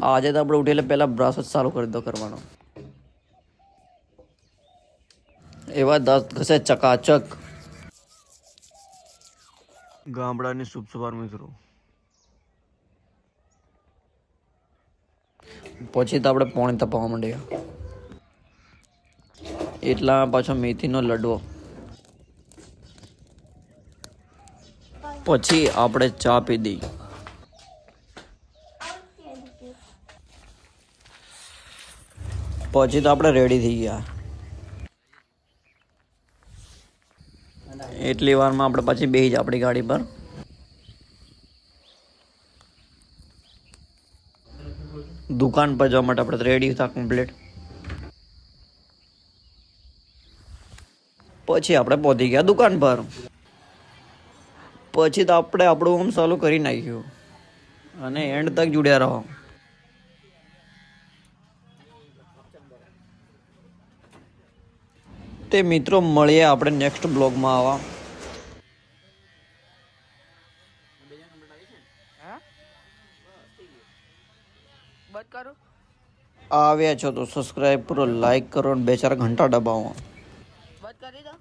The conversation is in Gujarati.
આજે તો આપણે ઉઠી એટલે પહેલા બ્રશ જ ચાલુ કરી દો કરવાનો. એવા દસ ઘસે ચકાચક. ગામડાની શુભ સવાર મિત્રો. પછી તો આપણે પોણી તપાવવા માંડ્યા એટલા પાછો મેથીનો લડવો. પછી આપણે ચા પીધી પછી તો આપણે રેડી થઈ ગયા. એટલી વારમાં આપણે પછી બે જ આપણી ગાડી પર. દુકાન પર જવા માટે આપણે રેડી હતા કમ્પ્લીટ પછી આપણે પહોંચી ગયા દુકાન પર. પછી તો આપણે આપણું હોમ ચાલુ કરી નાખ્યું. અને એન્ડ તક જોડ્યા રહો. તે મિત્રો મળીએ આપણે નેક્સ્ટ બ્લોગમાં આવા. બંધ કરો? આવ્યા છો તો સબસ્ક્રાઈબ કરો લાઈક કરો અને બે ચાર ઘંટા દબાવો. બંધ કરી દો.